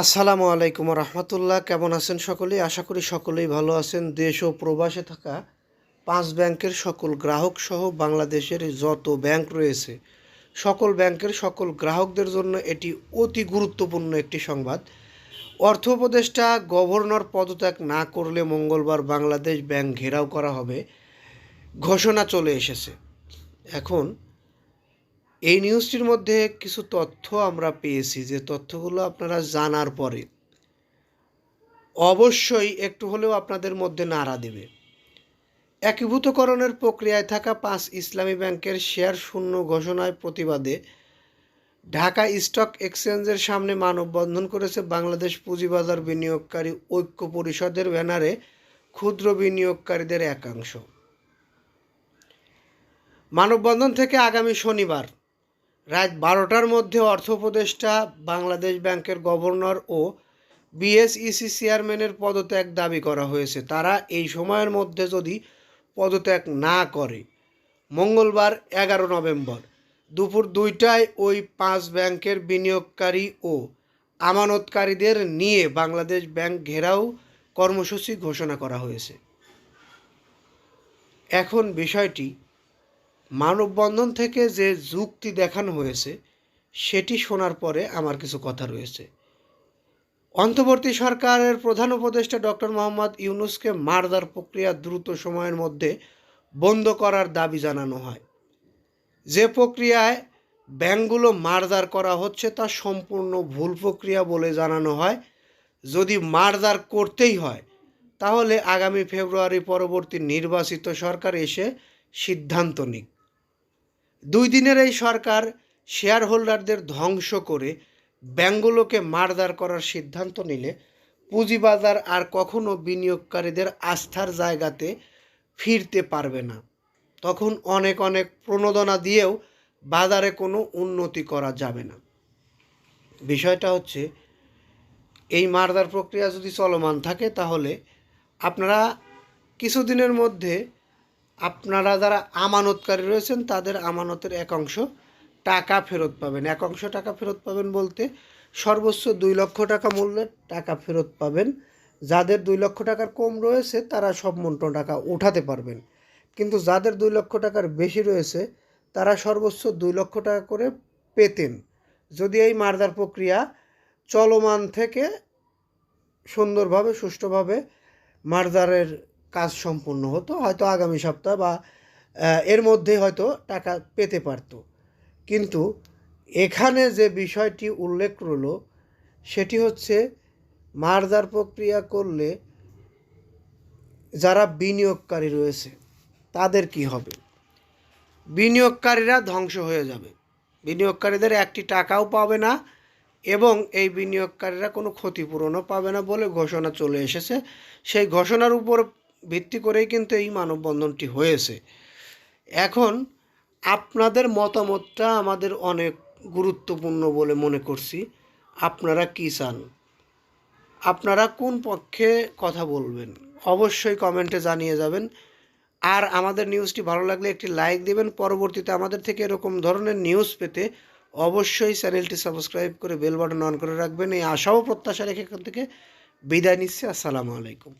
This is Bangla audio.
আসসালামু আলাইকুম রহমতুল্লাহ। কেমন আছেন সকলেই? আশা করি সকলেই ভালো আছেন। দেশ ও প্রবাসে থাকা পাঁচ ব্যাংকের সকল গ্রাহক সহ বাংলাদেশের যত ব্যাংক রয়েছে, সকল ব্যাংকের সকল গ্রাহকদের জন্য এটি অতি গুরুত্বপূর্ণ একটি সংবাদ। অর্থ উপদেষ্টা, গভর্নর পদত্যাগ না করলে মঙ্গলবার বাংলাদেশ ব্যাংক ঘেরাও করা হবে, ঘোষণা চলে এসেছে। এখন এই নিউজটির মধ্যে কিছু তথ্য আমরা পেয়েছি, যে তথ্যগুলো আপনারা জানার পরে অবশ্যই একটু হলেও আপনাদের মধ্যে নাড়া দেবে। একীভূতকরণের প্রক্রিয়ায় থাকা পাঁচ ইসলামী ব্যাংকের শেয়ার শূন্য ঘোষণায় প্রতিবাদে ঢাকা স্টক এক্সচেঞ্জের সামনে মানববন্ধন করেছে বাংলাদেশ পুঁজিবাজার বিনিয়োগকারী ঐক্য পরিষদের ব্যানারে ক্ষুদ্র বিনিয়োগকারীদের একাংশ। মানববন্ধন থেকে আগামী শনিবার রাত বারোটার মধ্যে অর্থ উপদেষ্টা, বাংলাদেশ ব্যাংকের গভর্নর ও বিএসইসি চেয়ারম্যানের পদত্যাগ দাবি করা হয়েছে। তারা এই সময়ের মধ্যে যদি পদত্যাগ না করে, মঙ্গলবার এগারো নভেম্বর দুপুর দুইটায় ওই পাঁচ ব্যাংকের বিনিয়োগকারী ও আমানতকারীদের নিয়ে বাংলাদেশ ব্যাংক ঘেরাও কর্মসূচি ঘোষণা করা হয়েছে। এখন বিষয়টি মানববন্ধন থেকে যে যুক্তি দেখানো হয়েছে, সেটি শোনার পরে আমার কিছু কথা রয়েছে। অন্তর্বর্তী সরকারের প্রধান উপদেষ্টা ডক্টর মোহাম্মদ ইউনুসকে মারদার প্রক্রিয়া দ্রুত সময়ের মধ্যে বন্ধ করার দাবি জানানো হয়। যে প্রক্রিয়ায় ব্যাংকগুলো মারদার করা হচ্ছে, তা সম্পূর্ণ ভুল প্রক্রিয়া বলে জানানো হয়। যদি মারদার করতেই হয়, তাহলে আগামী ফেব্রুয়ারি পরবর্তী নির্বাচিত সরকার এসে সিদ্ধান্ত নিক। দুই দিনের এই সরকার শেয়ার হোল্ডারদের ধ্বংস করে ব্যাঙ্কগুলোকে মারদার করার সিদ্ধান্ত নিলে পুঁজিবাজার আর কখনো বিনিয়োগকারীদের আস্থার জায়গাতে ফিরতে পারবে না। তখন অনেক অনেক প্রণোদনা দিয়েও বাজারে কোনো উন্নতি করা যাবে না। বিষয়টা হচ্ছে, এই মারদার প্রক্রিয়া যদি চলমান থাকে তাহলে আপনারা কিছুদিনের মধ্যে আপনারা যারা আমানতকারী রয়েছেন, তাদের আমানতের এক অংশ টাকা ফেরত পাবেন। এক অংশ টাকা ফেরত পাবেন বলতে সর্বোচ্চ দুই লক্ষ টাকা মূল্যের টাকা ফেরত পাবেন। যাদের দুই লক্ষ টাকার কম রয়েছে, তারা সব মূল্য টাকা উঠাতে পারবেন। কিন্তু যাদের দুই লক্ষ টাকার বেশি রয়েছে, তারা সর্বোচ্চ দুই লক্ষ টাকা করে পেতেন। যদি এই মারদার প্রক্রিয়া চলমান থেকে সুন্দরভাবে, সুষ্ঠুভাবে মারদারের কাজ সম্পূর্ণ হতো, হয়তো আগামী সপ্তাহ বা এর মধ্যে হয়তো টাকা পেতে পারতো। কিন্তু এখানে যে বিষয়টি উল্লেখ রইল, সেটি হচ্ছে মারদার প্রক্রিয়া করলে যারা বিনিয়োগকারী রয়েছে, তাদের কি হবে? বিনিয়োগকারীরা ধ্বংস হয়ে যাবে। বিনিয়োগকারীদের একটি টাকাও পাবে না এবং এই বিনিয়োগকারীরা কোনো ক্ষতিপূরণও পাবে না বলে ঘোষণা চলে এসেছে। সেই ঘোষণার উপর ভিত্তি করেই কিন্তু এই মানববন্ধনটি হয়েছে। এখন আপনাদের মতামতটা আমাদের অনেক গুরুত্বপূর্ণ বলে মনে করছি। আপনারা কী চান? আপনারা কোন পক্ষে কথা বলবেন? অবশ্যই কমেন্টে জানিয়ে যাবেন। আর আমাদের নিউজটি ভালো লাগলে একটি লাইক দেবেন। পরবর্তীতে আমাদের থেকে এরকম ধরনের নিউজ পেতে অবশ্যই চ্যানেলটি সাবস্ক্রাইব করে বেল বাটন অন করে রাখবেন। এই আশাও প্রত্যাশা রেখে এখান থেকে বিদায় নিচ্ছি। আসসালামু আলাইকুম।